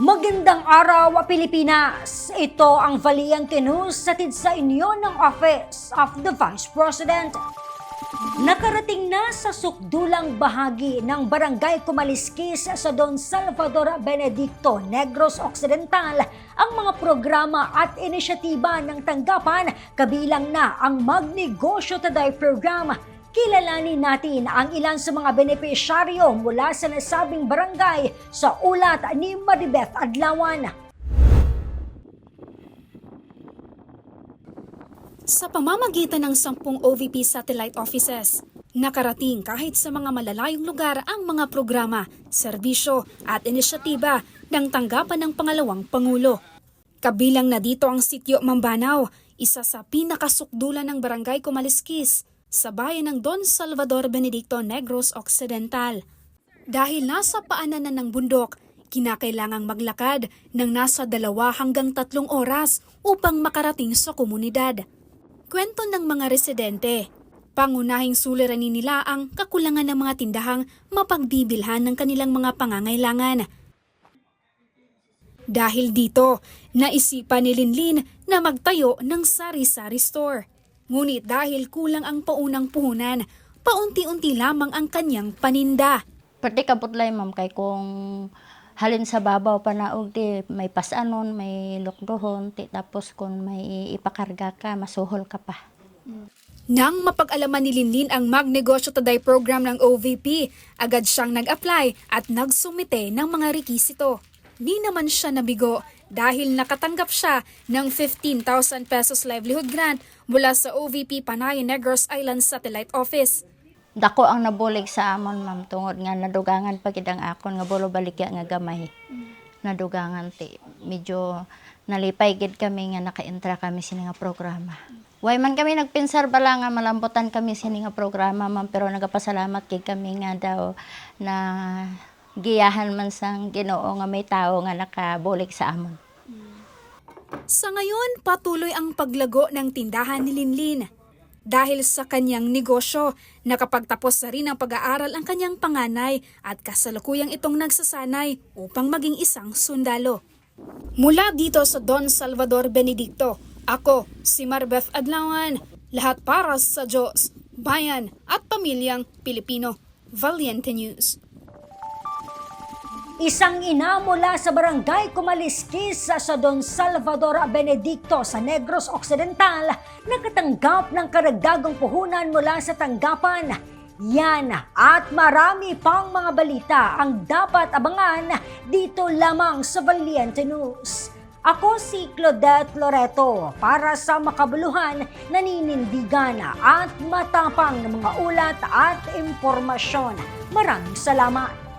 Magandang araw, Pilipinas! Ito ang Valiente News satid sa inyo ng Office of the Vice President. Nakarating na sa sukdulang bahagi ng Barangay Kumaliskis sa Don Salvador Benedicto, Negros Occidental ang mga programa at inisyatiba ng tanggapan kabilang na ang Magnegosyo Today Program. Kilalanin natin ang ilan sa mga benepisyaryo mula sa nasabing barangay sa ulat ni Maribeth Adlawan. Sa pamamagitan ng sampung OVP satellite offices, nakarating kahit sa mga malalayong lugar ang mga programa, serbisyo at inisyatiba ng tanggapan ng pangalawang Pangulo. Kabilang na dito ang sityo Mambanao, isa sa pinakasukdulan ng barangay Kumaliskis sa bayan ng Don Salvador Benedicto Negros Occidental. Dahil nasa paanan na ng bundok, kinakailangang maglakad ng nasa dalawa hanggang tatlong oras upang makarating sa komunidad. Kwento ng mga residente, pangunahing suliranin nila ang kakulangan ng mga tindahang mapagbibilhan ng kanilang mga pangangailangan. Dahil dito, naisipan ni Linlin na magtayo ng sari-sari store. Ngunit dahil kulang ang paunang puhunan, paunti-unti lamang ang kanyang paninda. Pati kaputlay ma'am kay kung halin sa babaw pa na og ti may pasanon, may lukduhon, ti tapos kung may ipakarga ka, masuhol ka pa. Nang mapag-alaman ni Linlin ang Magnegosyo Today program ng OVP, agad siyang nag-apply at nagsumite ng mga rekisito. Di naman siya nabigo dahil nakatanggap siya ng 15,000 pesos livelihood grant mula sa OVP Panay Negros Island Satellite Office. Dako ang nabulig sa amon ma'am tungod nga nadugangan pa gid ang akon nga bulo baligya nga gamay. Nadugangan ti medyo nalipay gid kami nga naka-entra kami sini nga programa. Way man kami nagpinsar bala nga malambutan kami sini nga programa ma'am pero nagapasalamat gid kami nga daw na giyahan man sang Ginoo nga may tao nga nakabulig sa amon. Sa ngayon, patuloy ang paglago ng tindahan ni Linlin. Dahil sa kanyang negosyo, nakapagtapos na rin ang pag-aaral ang kanyang panganay at kasalukuyang itong nagsasanay upang maging isang sundalo. Mula dito sa Don Salvador Benedicto, ako si Marbeth Adlawan, lahat para sa Diyos, bayan at pamilyang Pilipino. Valiente News. Isang ina mula sa barangay Kumaliskis sa Don Salvador Benedicto sa Negros Occidental nakatanggap ng karagdagang puhunan mula sa tanggapan. Yan at marami pang mga balita ang dapat abangan dito lamang sa Valiente News. Ako si Claudette Loreto para sa makabuluhan, naninindigan at matapang ng mga ulat at impormasyon. Maraming salamat!